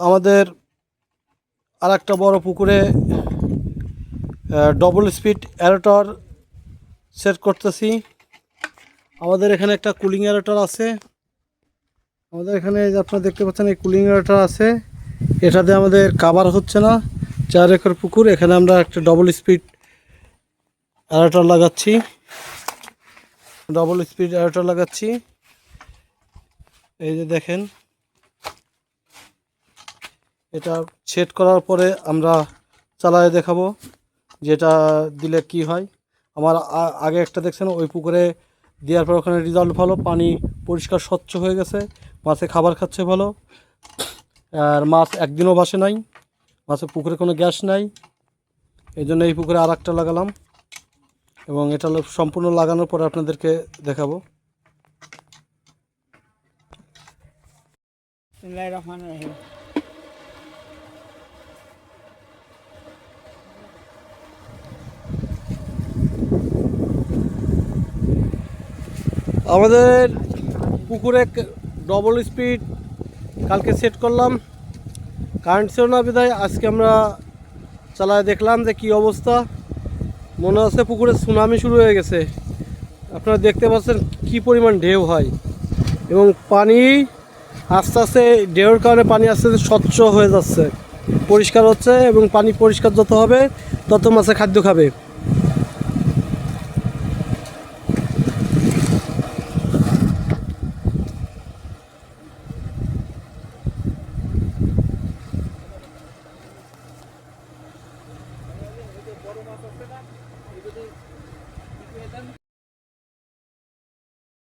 আমাদের আর একটা বড় পুকুরে ডবল স্পিড অ্যারোটর সেট করতেছি। আমাদের এখানে একটা কুলিং অ্যারোটর আছে। আমাদের এখানে আপনারা দেখতে পাচ্ছেন, এই কুলিং অ্যারোটর আছে। এটাতে আমাদের কাভার হচ্ছে না, চার একর পুকুর। এখানে আমরা একটা ডবল স্পিড অ্যারোটর লাগাচ্ছি। ডবল স্পিড অ্যারোটর লাগাচ্ছি। এই যে দেখেন এটা সেট করার পরে আমরা চালায় দেখাবো যেটা দিলে কি হয়। আমার আগে একটা দেখছেন, ওই পুকুরে দেওয়ার পর ওখানে রেজাল্ট ভালো, পানি পরিষ্কার, স্বচ্ছ হয়ে গেছে, মাছে খাবার খাচ্ছে ভালো। আর মাছ একদিনও বাসে নাই মাছের পুকুরে কোনো গ্যাস নাই। এই জন্য এই পুকুরে আর একটা লাগালাম এবং এটা সম্পূর্ণ লাগানোর পরে আপনাদেরকে দেখাবো। রহমানির রহিম। আমাদের পুকুরে ডবল স্পিড কালকে সেট করলাম। কারেন্ট ছিল না বিদায় আজকে আমরা চালায় দেখলাম যে কি অবস্থা। মনে হচ্ছে পুকুরে সুনামি শুরু হয়ে গেছে। আপনারা দেখতে পাচ্ছেন কি পরিমাণ ঢেউ হয়। এবং পানি আস্তে আস্তে ঢেউর কারণে পানি আস্তে আস্তে স্বচ্ছ হয়ে যাচ্ছে। পরিষ্কার হচ্ছে এবং পানি পরিষ্কার যত হবে তত মাছে খাদ্য খাবে। বড় মাছ আছে না? এগুলি